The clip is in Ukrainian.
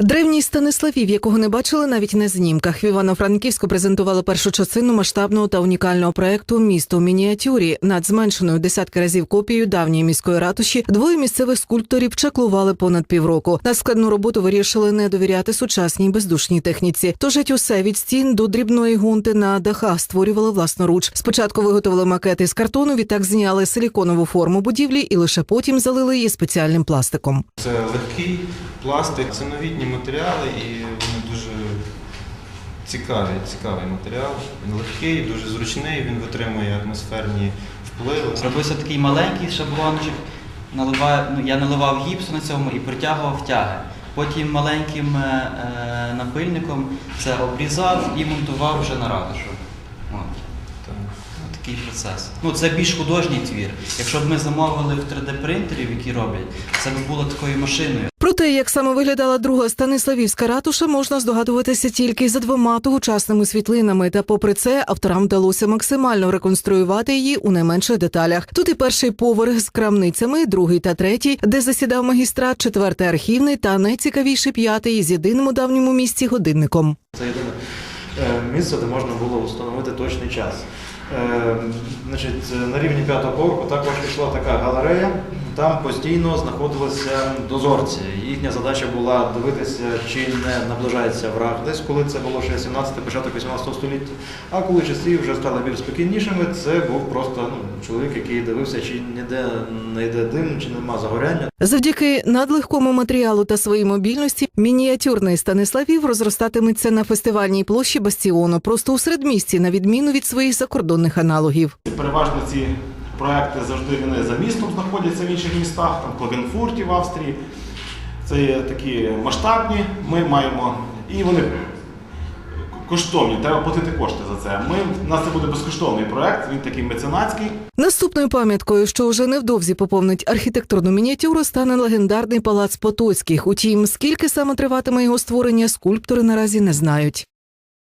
Древній Станиславів, якого не бачили навіть на знімках, в Івано-Франківську презентували першу частину масштабного та унікального проекту Місто в мініатюрі над зменшеною десятки разів копією давньої міської ратуші. Двоє місцевих скульпторів чаклували понад півроку. На складну роботу вирішили не довіряти сучасній бездушній техніці. Тож геть усе від стін до дрібної гунти на дахах створювали власноруч. Спочатку виготовили макети з картону, відтак зняли силіконову форму будівлі і лише потім залили її спеціальним пластиком. Це легкий пластик, це новітні матеріали і вони дуже цікаві, цікавий матеріал. Він легкий, дуже зручний, він витримує атмосферні впливи. Робився такий маленький шаблончик, наливаю, ну, я наливав гіпсу на цьому і притягував тяги. Потім маленьким е, е, напильником це обрізав і монтував вже на ратушу. Такий процес. Ну, це більш художній твір. Якщо б ми замовили в 3D-принтерів, які роблять, це б було такою машиною. Те, як саме виглядала друга Станиславівська ратуша, можна здогадуватися тільки за двома тогочасними світлинами. Та, попри це, авторам вдалося максимально реконструювати її у найменших деталях. Тут і перший поверх з крамницями, другий та третій, де засідав магістрат, четвертий архівний та найцікавіший п'ятий з єдиним у давньому місці годинником. Це єдине місце, де можна було встановити точний час. Е, Значить, на рівні п'ятого поверху також пішла така галерея. Там постійно знаходилися дозорці. Їхня задача була дивитися, чи не наближається враг десь, коли це було ще 17 початок 18 століття. А коли часи вже стали більш спокійнішими, це був просто ну, чоловік, який дивився, чи ніде не йде дим, чи нема загоряння. Завдяки надлегкому матеріалу та своїй мобільності мініатюрний Станиславів розростатиметься на фестивальній площі Бастіону, просто у середмісті, на відміну від своїх закордонних аналогів. Переважно ці проекти завжди вони за містом знаходяться в інших містах, там Клагенфурті в Австрії. Це є такі масштабні, ми маємо і вони коштовні, треба платити кошти за це. Ми, у нас це буде безкоштовний проект, він такий меценатський. Наступною пам'яткою, що вже невдовзі поповнить архітектурну мініатюру, стане легендарний палац Потоцьких. Утім, скільки саме триватиме його створення, скульптори наразі не знають.